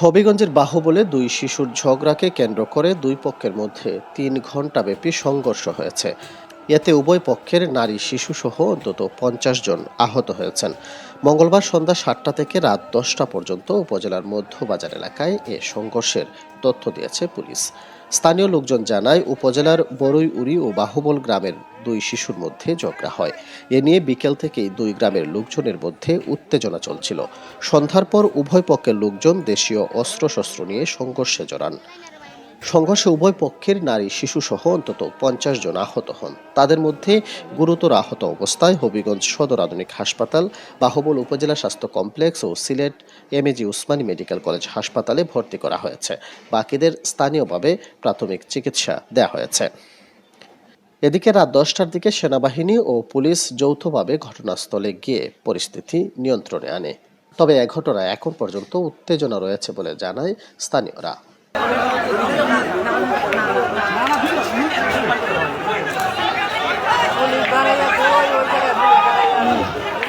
হবিগঞ্জের বাহুবলে দুই শিশুর ঝগড়াকে কেন্দ্র করে দুই পক্ষের মধ্যে তিন ঘণ্টাব্যাপী সংঘর্ষ হয়েছে। এতে উভয় পক্ষের নারী শিশু সহ অন্তত পঞ্চাশ জন আহত হয়েছেন। মঙ্গলবার সন্ধ্যা সাতটা থেকে রাত দশটা পর্যন্ত উপজেলার মধ্যবাজার এলাকায় এ সংঘর্ষের তথ্য দিয়েছে পুলিশ। স্থানীয় লোকজন জানায়, উপজেলার বড়ইউরি ও বাহুবল গ্রামের দুই শিশুর মধ্যে ঝগড়া হয়। এ নিয়ে বিকেল থেকেই দুই গ্রামের লোকজনের মধ্যে উত্তেজনা চলছিল। সন্ধ্যার পর উভয় পক্ষের লোকজন দেশীয় অস্ত্রশস্ত্র নিয়ে সংঘর্ষে জড়ান। সংঘর্ষে উভয় পক্ষের নারী শিশু সহ অন্তত পঞ্চাশ জন আহত হন। তাদের মধ্যে গুরুতর আহত অবস্থায় হবিগঞ্জ সদর আধুনিক হাসপাতাল, বাহুবল উপজেলা স্বাস্থ্য কমপ্লেক্স ও Sylhet MAG Osmani medical college হাসপাতালে ভর্তি করা হয়েছে। বাকিদের স্থানীয়ভাবে প্রাথমিক চিকিৎসা দেওয়া হয়েছে। এদিকে রাত দশটার দিকে সেনাবাহিনী ও পুলিশ যৌথভাবে ঘটনাস্থলে গিয়ে পরিস্থিতি নিয়ন্ত্রণে আনে। তবে এ ঘটনায় এখন পর্যন্ত উত্তেজনা রয়েছে বলে জানায় স্থানীয়রা।